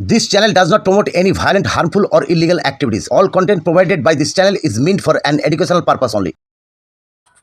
This channel does not promote any violent, harmful, or illegal activities. All content provided by this channel is meant for an educational purpose only.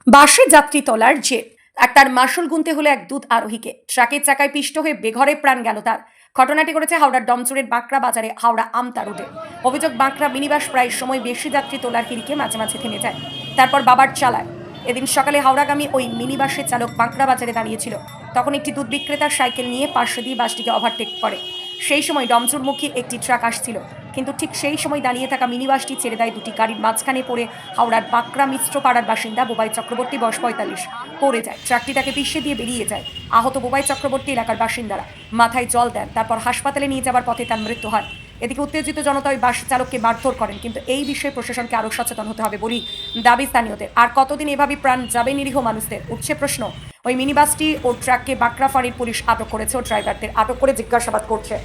বাসে যাত্রী তোলার জেদ আর তার মাসুল গুনতে হলো এক দুধ আরোহীকে। ট্রাকের চাকায় পিষ্ট হয়ে বেঘরে প্রাণ গেল তার। ঘটনাটি করেছে হাওড়ার ডমচুরের বাঁকড়া বাজারে হাওড়া আমতা রোডে। অভিযোগ বাঁকড়া মিনিবাস প্রায় সময় বেশি যাত্রী তোলার হিড়িকে মাঝে মাঝে থেমে যায়। তারপর বাবার চালায়। এদিন সকালে হাওড়াগামী ওই মিনিবাসের চালক বাঁকড়া বাজারে দাঁড়িয়েছিল। তখন একটি দুধ বিক্রেতার সাইকেল নিয়ে পার্শ্ব দিয়ে বাসটিকে ওভারটেক করে। সেই সময় ডমচুরমুখী একটি ট্রাক আসছিল। কিন্তু ঠিক সেই সময় দাঁড়িয়ে থাকা মিনিবাসটি ছেড়ে দেয় দুটি গাড়ির মাঝখানে পড়ে হাওড়ার বাঁকড়া মিশ্র পাড়ার বাসিন্দা বোবাই চক্রবর্তী, বয়স পঁয়তাল্লিশ। পড়ে যায়। ট্রাকটি তাকে পিষে দিয়ে বেরিয়ে যায়। আহত বোবাই চক্রবর্তী এলাকার বাসিন্দারা মাথায় জল দেন, তারপর হাসপাতালে নিয়ে যাওয়ার পথে তার মৃত্যু হয়। এদিকে উত্তেজিত জনতা ওই বাস চালককে মারধর করেন, কিন্তু এই বিষয়ে প্রশাসনকে আরও সচেতন হতে হবে বলি দাবি স্থানীয়দের। আর কতদিন এভাবে প্রাণ যাবে নিরীহ মানুষদের? উঠছে প্রশ্ন। ওই মিনিবাসটি ও ট্রাককে বাঁকড়া ফাঁড়ির পুলিশ আটক করেছে ও ড্রাইভারদের আটক করে জিজ্ঞাসাবাদ করছে।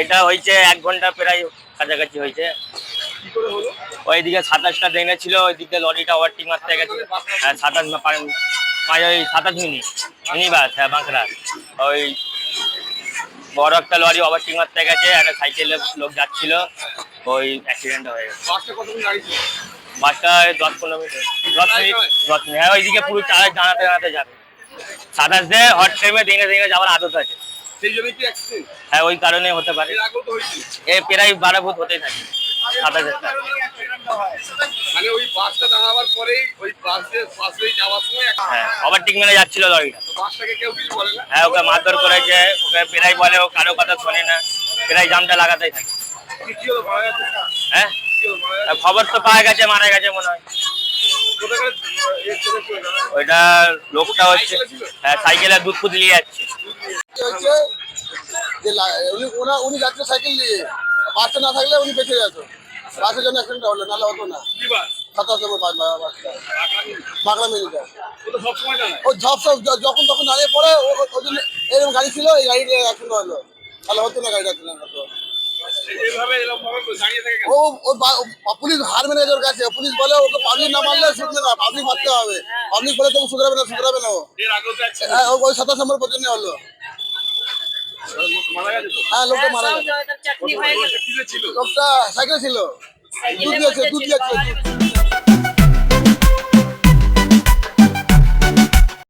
এটা হয়েছে এক ঘণ্টা প্রায় কাছাকাছি হয়েছে। ওইদিকে সাতাশটা ট্রেনে ছিল ওইদিকে লরিটা ওভারটেক মারতে গেছে হ্যাঁ সাতাশ ওই সাতাশ মিনিট। মিনি বাস হ্যাঁ বাঁকড়া। ওই বড় একটা লরি ওভারটেক মারতে গেছে একটা সাইকেলে লোক যাচ্ছিল ওই অ্যাক্সিডেন্ট হয়ে গেছে। বাসটা দশ পনেরো মিনিট দশ মিনিট দশ মিনিট। হ্যাঁ ওইদিকে পুরো চালায় জানাতে জানাতে যাবে। সাতাশ দিয়ে হট টাইমে দিনে দিনে যাওয়ার আদত আছে। সেই জন্যই কি অ্যাক্সিডেন্ট হ্যাঁ ওই কারণে হতে পারে। এর আগেও তো হয়েছিল। এ প্রায় বারো ভূত হতেই থাকে মানে ওই বাসটা দাঁড়াবার পরেই ওই বাস দিয়ে যাওয়ার সময় হ্যাঁ ওভারটেক যাচ্ছিল লরিটা বাসটাকে কেউ কিছু বলে না। হ্যাঁ ওকে মারধর করেছে ওকে প্রায় বলে ও কারও কথা শোনে না প্রায় জামটা লাগাতেই থাকে। হ্যাঁ? খবর তো পাওয়া গেছে মারা গেছে মনে হয়। ওইটা লোকটা হচ্ছে হ্যাঁ সাইকেলে দুধ ফুদ নিয়ে যাচ্ছে। কি হচ্ছে যে উনি ওনা- উনি যাচ্ছে সাইকেল নিয়ে বাসটা না থাকলে উনি বেঁচে যেত। বাসের জন্য অ্যাক্সিডেন্ট হলো নাহলে হতো না। সাতাশ নম্বর বাসটা বাংলা মিনিটা ও ঝপ সব যখন তখন দাঁড়িয়ে পড়ে জন্য এরকম গাড়ি ছিল এই গাড়িটা অ্যাক্সিডেন্ট হলো। তাহলে হতো না গাড়িটা অ্যাক্সিডেন্ট হতো। ও পুলিশ হার মেনে গেছে ওর কাছে। পুলিশ বলে ওকে পাবলিক না মারলে শুধবে না পাবলিক মারতে হবে। পাবলিক বলে তবু শুধরাবে না শুধরাবে না ও। হ্যাঁ, ওই সাতাশ নম্বর পর্যন্ত হলো। হ্যাঁ লোকটা মারা গেছে কিসে ছিল লোকটা সাইকেল ছিল। দুধ দিয়েছে দুধ দিয়েছে।